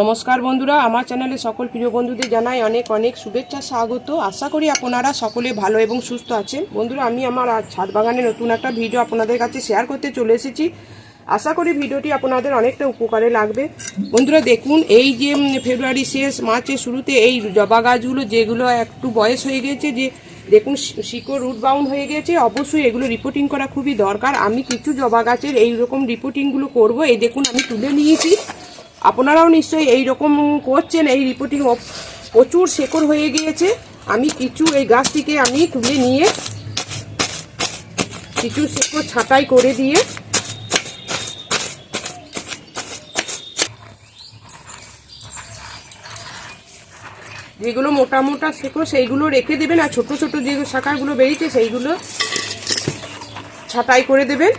নমস্কার বন্ধুরা, আমার চ্যানেলে সকল প্রিয় বন্ধুদের জানাই অনেক অনেক শুভেচ্ছা, স্বাগত। আশা করি আপনারা সকলে ভালো এবং সুস্থ আছেন। বন্ধুরা, আমি আমার ছাদ বাগানে নতুন একটা ভিডিও আপনাদের কাছে শেয়ার করতে চলে এসেছি। আশা করি ভিডিওটি আপনাদের অনেকটা উপকারে লাগবে। বন্ধুরা, দেখুন, এই যে ফেব্রুয়ারি শেষ, মার্চের শুরুতে এই জবা গাছগুলো যেগুলো একটু বয়স হয়ে গেছে, যে, দেখুন শিকড় রুট বাউন্ড হয়ে গেছে, অবশ্যই এগুলো রিপোর্টিং করা খুবই দরকার। আমি কিছু জবা গাছের এইরকম রিপোর্টিংগুলো করব। এই দেখুন, আমি তুলে নিয়েছি। আপনারাও নিশ্চয়ই এই রকম করছেন, এই রিপোর্টিং প্রচুর শেকড় হয়ে গিয়েছে। আমি কিছু এই গাছটিকে আমি তুলে নিয়ে কিছু শেকড় ছাঁটাই করে দিয়ে যেগুলো মোটা মোটা শেকড়, সেইগুলো রেখে দেবেন আর ছোট ছোট যে শাখাগুলো বেরিয়েছে, সেইগুলো ছাঁটাই করে দেবেন।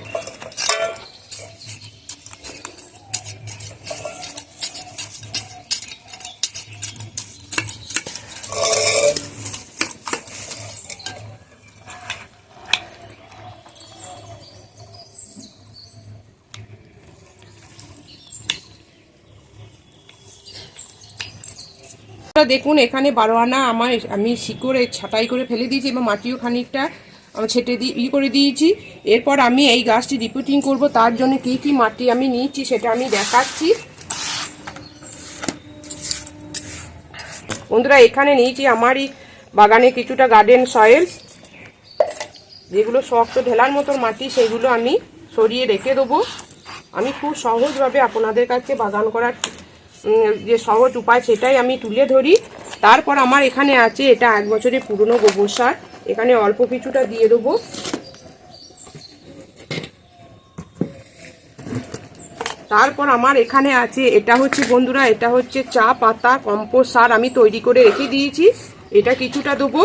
বন্ধুরা দেখুন, এখানে বারো আনা আমার আমি শিকড়ে ছাটাই করে ফেলে দিয়েছি এবং মাটিও খানিকটা ছেটে দিয়ে ই করে দিয়েছি। এরপর আমি এই গাছটি রিপোর্টিং করব, তার জন্য কি কি মাটি আমি নিয়েছি সেটা আমি দেখাচ্ছি। বন্ধুরা, এখানে নিয়েছি আমারই বাগানে কিছুটা গার্ডেন সয়েল যেগুলো শক্ত ঢেলার মতন মাটি, সেগুলো আমি সরিয়ে রেখে দেবো। আমি খুব সহজভাবে আপনাদের কাছে বাগান করার যে সহজ উপায় সেটাই আমি তুলে ধরি। তারপর আমার এখানে আছে, এটা এক বছরের পুরনো গোবর সার। এখানে অল্প কিছুটা দিয়ে দেবো। তারপর আমার এখানে আছে, এটা হচ্ছে বন্ধুরা, এটা হচ্ছে চা পাতা, কম্পোস্ট সার আমি তৈরি করে রেখে দিয়েছি। এটা কিছুটা দেবো।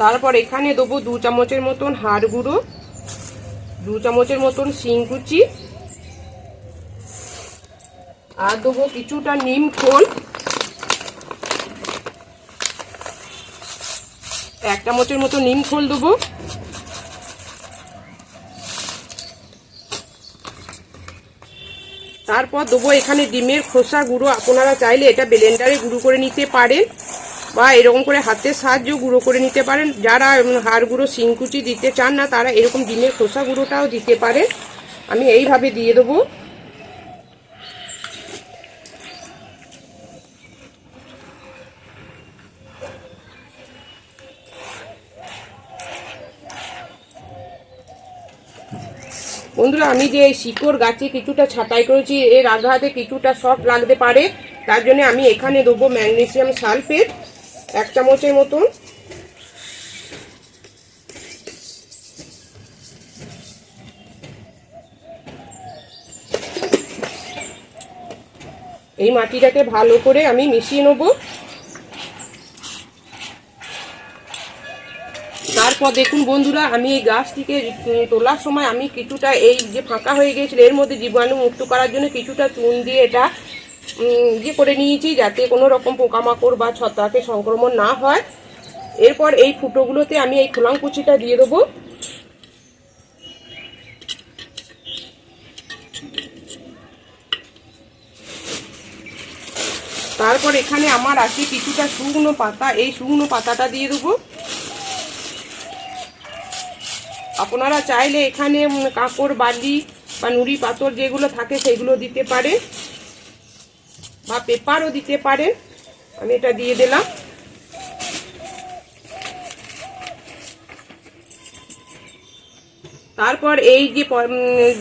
তারপর এখানে দেবো দু চামচের মতন হাড় গুঁড়ো, দু চামচের মতন শিংকুচি আর দেবো কিছুটা নিম খোল, এক চামচের মতো নিম খোল দেবো। তারপর দেবো এখানে ডিমের খোসা গুঁড়ো, আপনারা চাইলে এটা ব্লেন্ডারে গুঁড়ো করে নিতে পারেন। বা এরকম করে হাতের সাহায্য গুঁড়ো করে নিতে পারেন। যারা হাড় গুঁড়ো শিংকুচি দিতে চান না, তারা এরকম ডিমের খোসা গুঁড়োটাও দিতে পারে আমি এইভাবে দিয়ে দেবো। বন্ধুরা, আমি যে এই শিকড় গাছে কিছুটা ছাঁটাই করেছি, এর আঘাতে কিছুটা সফট লাগতে পারে। তার জন্য আমি এখানে দেবো ম্যাগনেসিয়াম সালফেট। এক চামচের মতন। এই মাটিটাকে ভালো করে আমি মিশিয়ে নেব। তারপর দেখুন বন্ধুরা, আমি এই গাছটিকে তোলার সময় আমি কিছুটা এই যে ফাঁকা হয়ে গিয়েছিল, এর মধ্যে জীবাণু মুক্ত করার জন্য কিছুটা চুন দিয়ে এটা ইয়ে করে নিয়েছি যাতে কোনো রকম পোকামাকড় বা ছত্রাকের সংক্রমণ না হয়। এরপর এই ফুটোগুলোতে আমি এই খোলাংকুচিটা দিয়ে দেবো। তারপর এখানে আমার আছে কিছুটা শুকনো পাতা, এই শুকনো পাতাটা দিয়ে দেবো। আপনারা চাইলে এখানে কাঁকড়, বালি বা নুড়ি পাথর যেগুলো থাকে সেগুলো দিতে পারে বা পেপারও দিতে পারেন। আমি এটা দিয়ে দিলাম। তারপর এই যে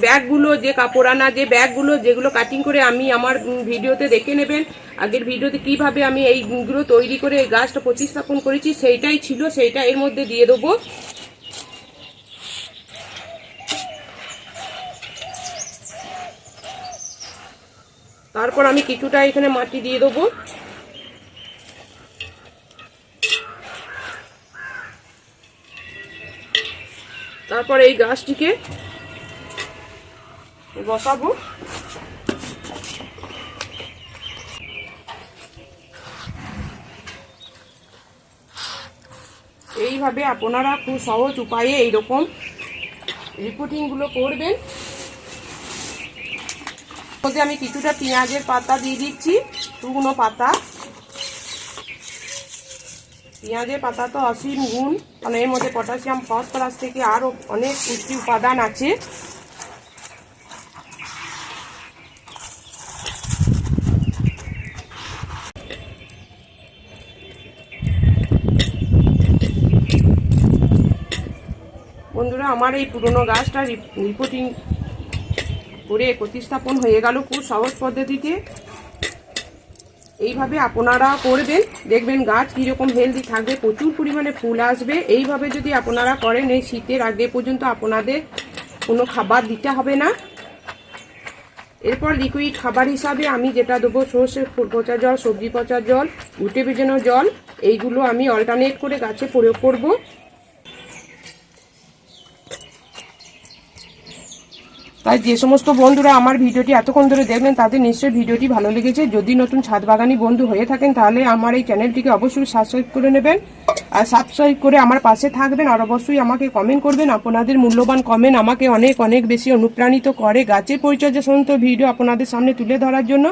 ব্যাগগুলো, যে কাপড় আনা যে ব্যাগগুলো, যেগুলো কাটিং করে আমি আমার ভিডিওতে দেখে নেবেন, আগের ভিডিওতে কীভাবে আমি এইগুলো তৈরি করে এই গাছটা প্রতিস্থাপন করেছি, সেইটাই ছিল, সেইটা এর মধ্যে দিয়ে দেবো। তারপর আমি কিছুটা এখানে মাটি দিয়ে দেবো। তারপর এই গাছটিকে বসাবো। এইভাবে আপনারা খুব সহজ উপায়ে এইরকম রিপোর্টিংগুলো করবেন। মধ্যে আমি কিছুটা পেঁয়াজের পাতা দিয়ে দিচ্ছি, শুকনো পাতা। পেঁয়াজের পাতা তো অসীম গুণ, কারণ এর মধ্যে পটাশিয়াম, ফসফরাস থেকে আরও অনেক পুষ্টি উপাদান আছে। বন্ধুরা, আমার এই পুরনো গাছটা রিপোর্টিং করে প্রতিস্থাপন হয়ে গেল খুব সহজ পদ্ধতিতে। এইভাবে আপনারা করবেন, দেখবেন গাছ কীরকম হেলদি থাকবে, প্রচুর পরিমাণে ফুল আসবে। এইভাবে যদি আপনারা করেন, এই শীতের আগে পর্যন্ত আপনাদের কোনো খাবার দিতে হবে না। এরপর লিকুইড খাবার হিসাবে আমি যেটা দেবো, সর্ষে ফুল পচা জল, সবজি পচা জল উঠে ভেজানো জল, এইগুলো আমি অল্টারনেট করে গাছে প্রয়োগ করব। তাই যে সমস্ত বন্ধুরা আমার ভিডিওটি এতক্ষণ ধরে দেখলেন, তাদের নিশ্চয়ই ভিডিওটি ভালো লেগেছে। যদি নতুন ছাদ বাগানি বন্ধু হয়ে থাকেন, তাহলে আমার এই চ্যানেলটিকে অবশ্যই সাবস্ক্রাইব করে নেবেন আর সাবস্ক্রাইব করে আমার পাশে থাকবেন আর অবশ্যই আমাকে কমেন্ট করবেন। আপনাদের মূল্যবান কমেন্ট আমাকে অনেক অনেক বেশি অনুপ্রাণিত করে। গাছের পরিচর্যা সমস্ত ভিডিও আপনাদের সামনে তুলে ধরার জন্য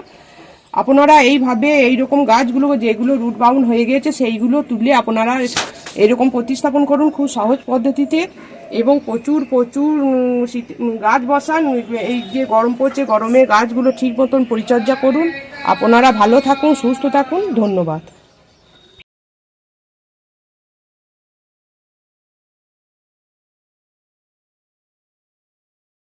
আপনারা এইভাবে এইরকম গাছগুলো, যেগুলো রুট বাউন হয়ে গিয়েছে, সেইগুলো তুলে আপনারা এরকম প্রতিস্থাপন করুন খুব সহজ পদ্ধতিতে এবং প্রচুর প্রচুর শীত- গাছ বসান এই যে গরম পড়ছে, গরমে গাছগুলো ঠিক মতন পরিচর্যা করুন। আপনারা ভালো থাকুন, সুস্থ থাকুন, ধন্যবাদ।